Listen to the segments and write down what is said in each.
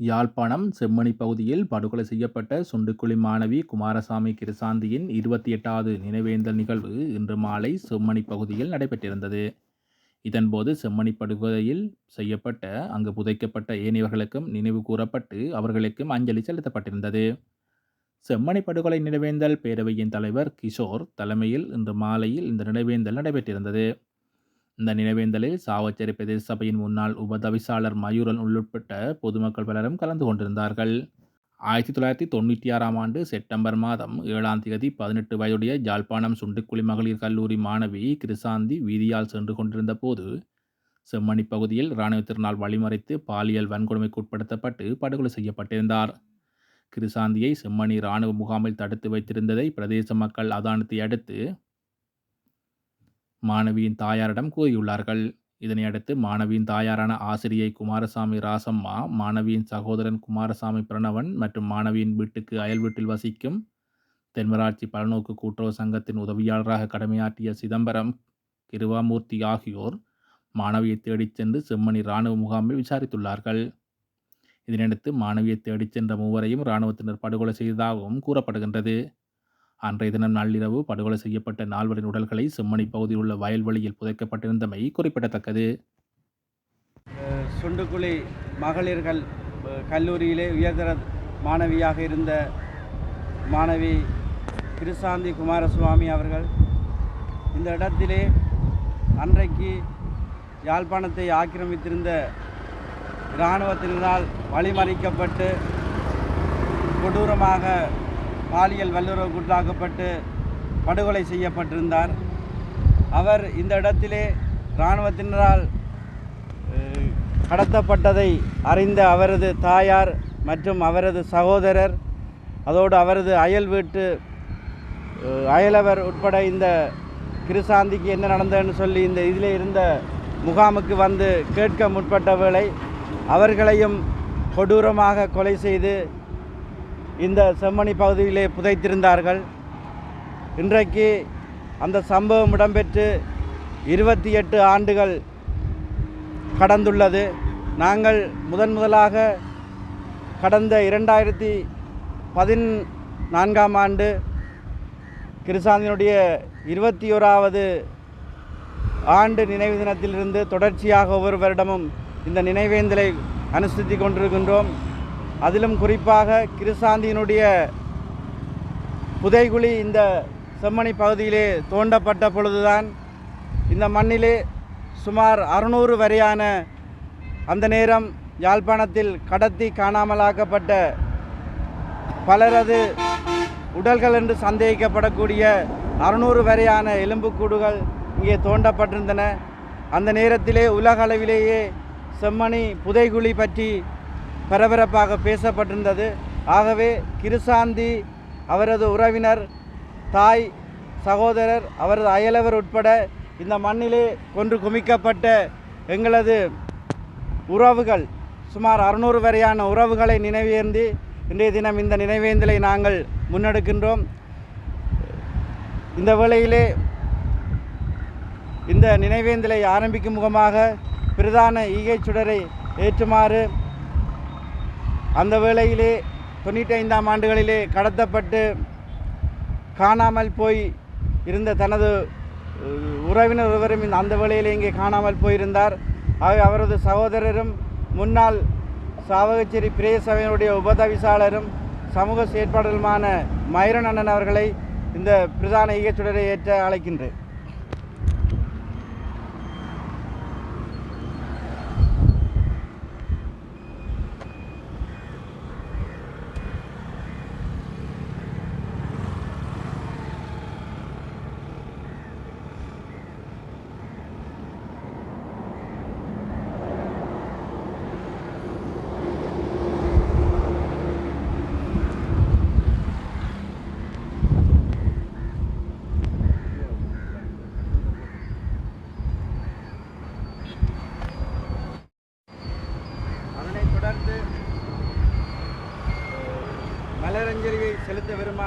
யாழ்ப்பாணம் செம்மணி பகுதியில் படுகொலை செய்யப்பட்ட சுண்டுக்குழி மாணவி குமாரசாமி கிருசாந்தியின் இருபத்தி எட்டாவது நினைவேந்தல் நிகழ்வு இன்று மாலை செம்மணி பகுதியில் நடைபெற்றிருந்தது. இதன்போது செம்மணி படுகொலையில் செய்யப்பட்ட அங்கு புதைக்கப்பட்ட ஏனையவர்களுக்கும் நினைவு கூறப்பட்டு அவர்களுக்கும் அஞ்சலி செலுத்தப்பட்டிருந்தது. செம்மணி படுகொலை நினைவேந்தல் பேரவையின் தலைவர் கிஷோர் தலைமையில் இன்று மாலையில் இந்த நினைவேந்தல் நடைபெற்றிருந்தது. இந்த நினைவேந்தலில் சாவச்சேரி பிரதேச சபையின் முன்னாள் உபதவிசாளர் மயூரன் உள்ளுட்பட்ட பொதுமக்கள் பலரும் கலந்து கொண்டிருந்தார்கள். ஆயிரத்தி தொள்ளாயிரத்தி தொண்ணூற்றி ஆறாம் ஆண்டு செப்டம்பர் மாதம் ஏழாம் தேதி பதினெட்டு வயதுடைய ஜாழ்ப்பாணம் சுண்டுக்குழி மகளிர் கல்லூரி மாணவி கிருசாந்தி வீதியால் சென்று கொண்டிருந்த போது செம்மணி பகுதியில் இராணுவத்தினால் வழிமறைத்து பாலியல் வன்கொடுமைக்கு உட்படுத்தப்பட்டு படுகொலை செய்யப்பட்டிருந்தார். கிருசாந்தியை செம்மணி இராணுவ முகாமில் தடுத்து வைத்திருந்ததை பிரதேச மக்கள் அதானத்தை அடுத்து மாணவியின் தாயாரிடம் கூறியுள்ளார்கள். இதனையடுத்து மாணவியின் தாயாரான ஆசிரியை குமாரசாமி ராசம்மா மாணவியின் சகோதரன் குமாரசாமி பிரணவன் மற்றும் மாணவியின் வீட்டுக்கு அயல் வீட்டில் வசிக்கும் தென்மராட்சி பலநோக்கு கூட்டுறவு சங்கத்தின் உதவியாளராக கடமையாற்றிய சிதம்பரம் கிருவாமூர்த்தி ஆகியோர் மாணவியை தேடிச் சென்று செம்மணி இராணுவ முகாமில் விசாரித்துள்ளார்கள். இதனையடுத்து மாணவியை தேடிச் சென்ற மூவரையும் இராணுவத்தினர் படுகொலை செய்ததாகவும் கூறப்படுகின்றது. அன்றைய தினம் நள்ளிரவு படுகொலை செய்யப்பட்ட நால்வரின் உடல்களை செம்மணி பகுதியில் உள்ள வயல்வெளியில் புதைக்கப்பட்டிருந்தமை குறிப்பிடத்தக்கது. சுண்டுக்குழி மகளிர்கள் கல்லூரியிலே உயர்தர மாணவியாக இருந்த மாணவி கிருசாந்தி குமாரசுவாமி அவர்கள் இந்த இடத்திலே அன்றைக்கு யாழ்ப்பாணத்தை ஆக்கிரமித்திருந்த இராணுவத்தினரால் வழிமறிக்கப்பட்டு கொடூரமாக பாலியல் வல்லுறவுக்குள்ளாக்கப்பட்டு படுகொலை செய்யப்பட்டிருந்தார். அவர் இந்த இடத்திலே இராணுவத்தினரால் கடத்தப்பட்டதை அறிந்த அவரது தாயார் மற்றும் அவரது சகோதரர் அதோடு அவரது அயல் வீட்டு அயலவர் உட்பட இந்த கிருசாந்திக்கு என்ன நடந்ததுன்னு சொல்லி இந்த இதில் இருந்த முகாமுக்கு வந்து கேட்க முற்பட்ட வேளை அவர்களையும் கொடூரமாக கொலை செய்து இந்த செம்மணி பகுதியிலே புதைத்திருந்தார்கள். இன்றைக்கு அந்த சம்பவம் இடம்பெற்று இருபத்தி எட்டு ஆண்டுகள் கடந்துள்ளது. நாங்கள் முதன் முதலாக கடந்த இரண்டாயிரத்தி பதினான்காம் ஆண்டு கிருசாந்தினுடைய இருபத்தி ஓராவது ஆண்டு நினைவு தினத்திலிருந்து தொடர்ச்சியாக ஒவ்வொரு வருடமும் இந்த நினைவேந்தலை அனுசரித்து கொண்டிருக்கின்றோம். அதிலும் குறிப்பாக கிருசாந்தியினுடைய புதைகுழி இந்த செம்மணி பகுதியிலே தோண்டப்பட்ட பொழுதுதான் இந்த மண்ணிலே சுமார் அறுநூறு வரையான அந்த நேரம் யாழ்ப்பாணத்தில் கடத்தி காணாமலாக்கப்பட்ட பலரது உடல்கள் என்று சந்தேகிக்கப்படக்கூடிய அறுநூறு வரையான எலும்புக்கூடுகள் இங்கே தோண்டப்பட்டிருந்தன. அந்த நேரத்திலே உலக அளவிலேயே செம்மணி புதைகுழி பற்றி பரபரப்பாக பேசப்பட்டிருந்தது. ஆகவே கிருசாந்தி அவரது உறவினர் தாய் சகோதரர் அவரது அயலவர் உட்பட இந்த மண்ணிலே கொன்று குமிக்கப்பட்ட எங்களது உறவுகள் சுமார் அறுநூறு வரையான உறவுகளை நினைவேந்தி இன்றைய தினம் இந்த நினைவேந்தலை நாங்கள் முன்னெடுக்கின்றோம். இந்த வேளையிலே இந்த நினைவேந்தலை ஆரம்பிக்கும் முகமாக பிரதான ஈகை சுடரை ஏற்றுமாறு அந்த வேளையிலே தொண்ணூற்றி ஐந்தாம் ஆண்டுகளிலே கடத்தப்பட்டு காணாமல் போய் இருந்த தனது உறவினர் ஒருவரும் அந்த வேளையிலே இங்கே காணாமல் போயிருந்தார். ஆகவே அவரது சகோதரரும் முன்னாள் சாவகச்சேரி பிரேய சபையினுடைய உபதவிசாளரும் சமூக செயற்பாடுகளுமான மயிரன் அண்ணன் அவர்களை இந்த பிரதான ஈகச்சுடரை ஏற்ற அழைக்கின்றேன்.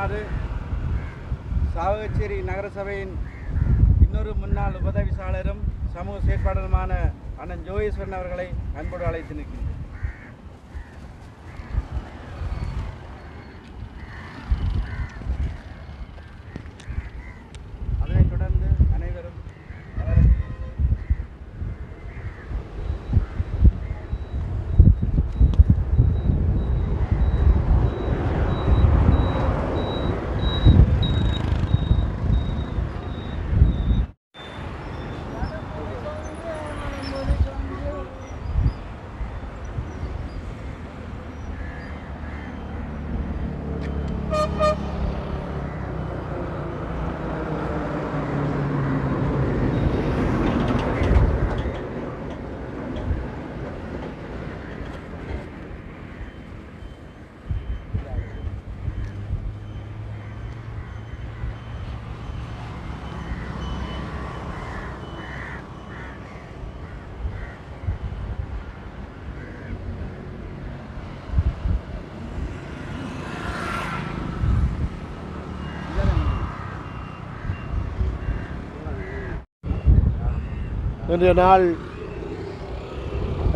செலுத்த சாவகச்சேரி நகரசபையின் இன்னொரு முன்னாள் உபதவிசாளரும் சமூக செயற்பாளருமான அண்ணன் ஜோகேஸ்வரன் அவர்களை அன்போடு அழைத்து நிற்கின்றேன். இன்றைய நாள்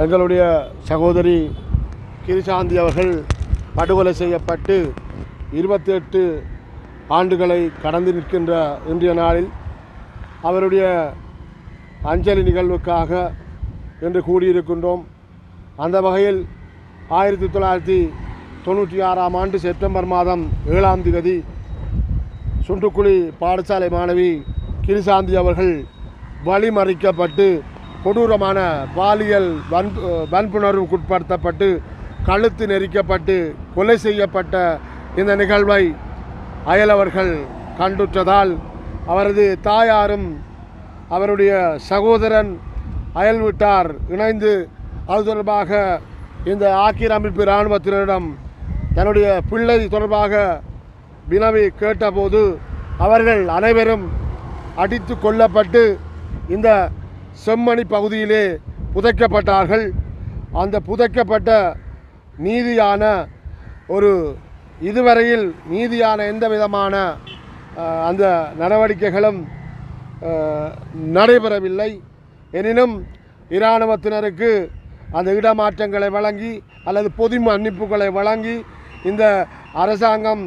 எங்களுடைய சகோதரி கிரிசாந்தி அவர்கள் படுகொலை செய்யப்பட்டு இருபத்தி எட்டு ஆண்டுகளை கடந்து நிற்கின்ற இன்றைய நாளில் அவருடைய அஞ்சலி நிகழ்வுக்காக என்று கூடியிருக்கின்றோம். அந்த வகையில் ஆயிரத்தி தொள்ளாயிரத்தி தொண்ணூற்றி ஆறாம் ஆண்டு செப்டம்பர் மாதம் ஏழாம் தேதி சுண்டுக்குழி பாடசாலை மாணவி கிரிசாந்தி அவர்கள் வழிமறிக்கப்பட்டு கொடூரமான பாலியல் வன் வன்புணர்வுக்குட்படுத்தப்பட்டு கழுத்து நெரிக்கப்பட்டு கொலை செய்யப்பட்ட இந்த நிகழ்வை அயலவர்கள் கண்டுற்றதால் அவரது தாயாரும் அவருடைய சகோதரன் அயல் வீட்டார் இணைந்து அது தொடர்பாக இந்த ஆக்கிரமிப்பு இராணுவத்தினரிடம் தன்னுடைய பிள்ளை தொடர்பாக வினவி கேட்டபோது அவர்கள் அனைவரும் அடித்து கொல்லப்பட்டு இந்த செம்மணி பகுதியிலே புதைக்கப்பட்டார்கள். அந்த புதைக்கப்பட்ட நீதியான ஒரு இதுவரையில் நீதியான எந்த விதமான அந்த நடவடிக்கைகளும் நடைபெறவில்லை. எனினும் இராணுவத்தினருக்கு அந்த இடமாற்றங்களை வழங்கி அல்லது பொது மன்னிப்புகளை வழங்கி இந்த அரசாங்கம்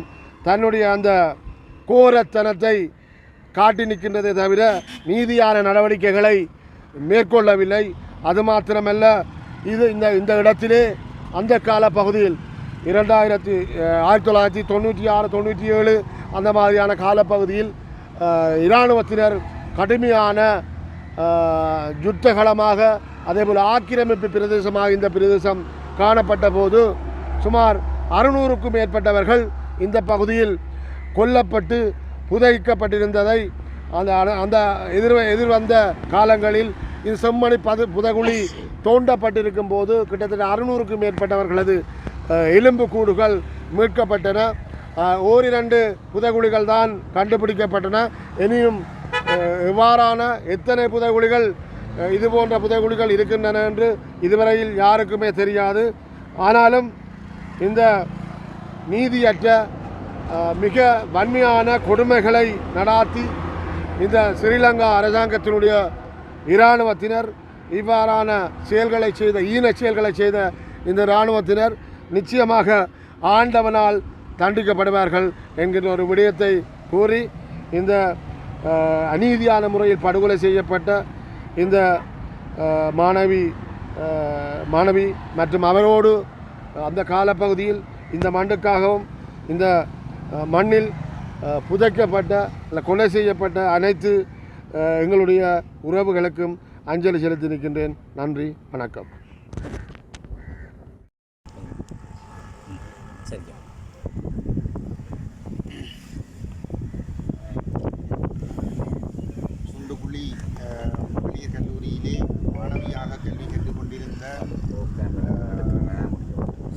தன்னுடைய அந்த கோரத்தனத்தை காட்டி நிற்கின்றதை தவிர நீதியான நடவடிக்கைகளை மேற்கொள்ளவில்லை. அது மாத்திரமல்ல இது இந்த இந்த இடத்திலே அந்த கால பகுதியில் இரண்டாயிரத்தி ஆயிரத்தி தொள்ளாயிரத்தி தொண்ணூற்றி ஆறு தொண்ணூற்றி ஏழு அந்த மாதிரியான காலப்பகுதியில் இராணுவத்தினர் கடுமையான யுத்தகலமாக அதேபோல் ஆக்கிரமிப்பு பிரதேசமாக இந்த பிரதேசம் காணப்பட்ட போது சுமார் அறுநூறுக்கும் மேற்பட்டவர்கள் இந்த பகுதியில் கொல்லப்பட்டு புதைக்கப்பட்டிருந்ததை அந்த அந்த எதிர் எதிர்வந்த காலங்களில் இது செம்மணி பது புதகுழி தோண்டப்பட்டிருக்கும் போது கிட்டத்தட்ட அறுநூறுக்கும் மேற்பட்டவர்களது எலும்பு கூடுகள் மீட்கப்பட்டன. ஓரிரண்டு புதகுழிகள் தான் கண்டுபிடிக்கப்பட்டன. இனியும் இவ்வாறான எத்தனை புதைகுழிகள் இது போன்ற புதைகுழிகள் இருக்கின்றன என்று இதுவரையில் யாருக்குமே தெரியாது. ஆனாலும் இந்த நீதியற்ற மிக வன்மையான கொடுமைகளை நடாத்தி இந்த ஸ்ரீலங்கா அரசாங்கத்தினுடைய இராணுவத்தினர் இவ்வாறான செயல்களை செய்த ஈன செயல்களை செய்த இந்த இராணுவத்தினர் நிச்சயமாக ஆண்டவனால் தண்டிக்கப்படுவார்கள் என்கின்ற ஒரு விடயத்தை கூறி இந்த அநீதியான முறையில் படுகொலை செய்யப்பட்ட இந்த மாணவி மாணவி மற்றும் அவரோடு அந்த காலப்பகுதியில் இந்த மண்டுக்காகவும் இந்த மண்ணில் புதைக்கப்பட்ட இல்லை கொலை செய்யப்பட்ட அனைத்து எங்களுடைய உறவுகளுக்கும் அஞ்சலி செலுத்தி நிற்கின்றேன் நன்றி வணக்கம். சுண்டுக்குழி மகளிர் கல்லூரியிலே மாணவியாக கல்வி கற்றுக்கொண்டிருந்த அஹ்,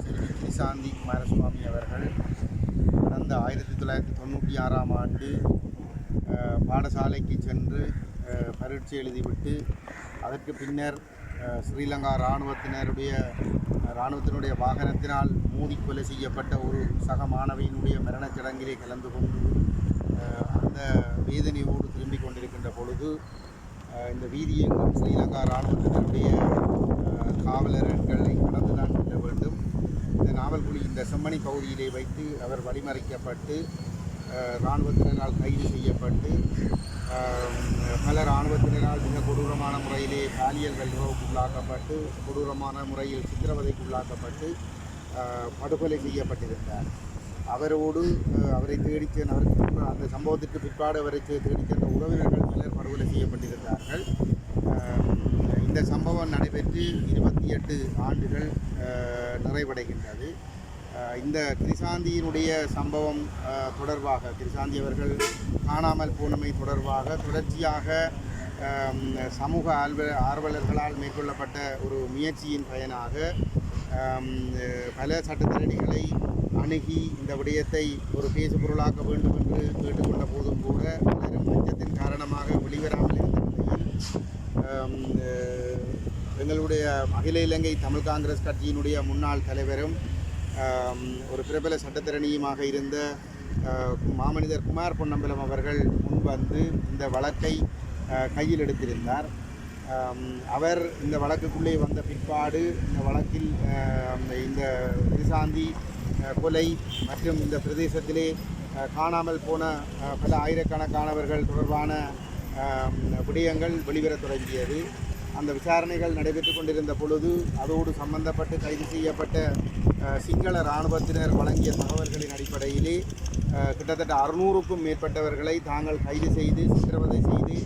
செல்வி கிரிசாந்தி குமாரசுவாமி தொள்ளாயிரத்தி தொண்ணூற்றி ஆறாம் ஆண்டு பாடசாலைக்கு சென்று பரீட்சை எழுதிவிட்டு அதற்கு பின்னர் ஸ்ரீலங்கா இராணுவத்தினருடைய இராணுவத்தினுடைய வாகனத்தினால் மூடி கொலை செய்யப்பட்ட ஒரு சக மாணவியினுடைய மரணச் சடங்கிலே கலந்து கொண்டு அந்த வேதனையோடு திரும்பி கொண்டிருக்கின்ற பொழுது இந்த வீதியெங்கும் ஸ்ரீலங்கா இராணுவத்தினருடைய காவலர்கள் காவலர்களை கடந்துதான் செல்ல வேண்டும் இந்த நாவல்குழி இந்த செம்மணி பகுதியிலே வைத்து அவர் வழிமறைக்கப்பட்டு இராணுவத்தினரால் கைது செய்யப்பட்டு பல இராணுவத்தினரால் மிக கொடூரமான முறையிலே பாலியல் வல்லுறவுக்குள்ளாக்கப்பட்டு கொடூரமான முறையில் சித்திரவதைக்கு உள்ளாக்கப்பட்டு படுகொலை செய்யப்பட்டிருந்தார். அவரோடு அவரை தேடிச் சென்ற அவருக்கு அந்த சம்பவத்திற்கு பிற்பாடு அவரை தே- தேடிச் சென்ற உறவினர்கள் பலர் படுகொலை செய்யப்பட்டிருந்தார்கள். இந்த சம்பவம் நடைபெற்று இருபத்தி எட்டு ஆண்டுகள் நிறைவடைகின்றது. இந்த கிரிசாந்தியினுடைய சம்பவம் தொடர்பாக கிரிசாந்தி அவர்கள் காணாமல் போனமை தொடர்பாக தொடர்ச்சியாக சமூக ஆர்வ ஆர்வலர்களால் மேற்கொள்ளப்பட்ட ஒரு முயற்சியின் பயனாக பல சட்டத்திரணிகளை அணுகி இந்த விடயத்தை ஒரு பேசு பொருளாக்க வேண்டும் என்று கேட்டுக்கொண்ட போதும் கூட பலரும் அச்சத்தின் காரணமாக வெளிவராமல் இருந்த நிலையில் எங்களுடைய அகில இலங்கை தமிழ் காங்கிரஸ் கட்சியினுடைய முன்னாள் தலைவரும் ஒரு பிரபல சட்டத்திறனியுமாக இருந்த மாமனிதர் குமார் பொன்னம்பலம் அவர்கள் முன்வந்து இந்த வழக்கை கையில் எடுத்திருந்தார். அவர் இந்த வழக்குக்குள்ளே வந்த பிற்பாடு இந்த வழக்கில் இந்த கிருசாந்தி கொலை மற்றும் இந்த பிரதேசத்திலே காணாமல் போன பல ஆயிரக்கணக்கானவர்கள் தொடர்பான விடயங்கள் வெளிவரத் தொடங்கியது. அந்த விசாரணைகள் நடைபெற்று கொண்டிருந்த பொழுது அதோடு சம்பந்தப்பட்டு கைது செய்யப்பட்ட சிங்கள இராணுவத்தினர் வழங்கிய தகவல்களின் அடிப்படையிலே கிட்டத்தட்ட அறுநூறுக்கும் மேற்பட்டவர்களை தாங்கள் கைது செய்து சித்திரவதை செய்து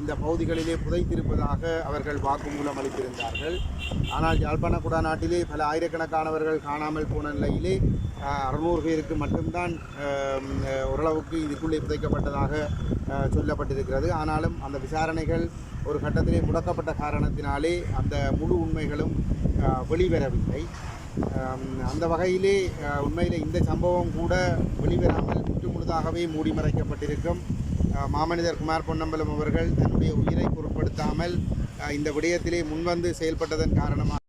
இந்த பகுதிகளிலே புதைத்திருப்பதாக அவர்கள் வாக்குமூலம் அளித்திருந்தார்கள். ஆனால் யாழ்ப்பாண குடாநாட்டிலே பல ஆயிரக்கணக்கானவர்கள் காணாமல் போன நிலையிலே அறுநூறு பேருக்கு மட்டும்தான் ஓரளவுக்கு இதுக்குள்ளே புதைக்கப்பட்டதாக சொல்லப்பட்டிருக்கிறது. ஆனாலும் அந்த விசாரணைகள் ஒரு கட்டத்திலே முடக்கப்பட்ட காரணத்தினாலே அந்த முழு உண்மைகளும் வெளிவரவில்லை. அந்த வகையிலே உண்மையில் இந்த சம்பவம் கூட வெளிவராமல் முற்று முழுதாகவே மூடி மறைக்கப்பட்டிருக்கும். மாமனிதர் குமார் பொன்னம்பலம் அவர்கள் தன்னுடைய உயிரை பொருட்படுத்தாமல் இந்த விடயத்திலே முன்வந்து செயல்பட்டதன் காரணமாக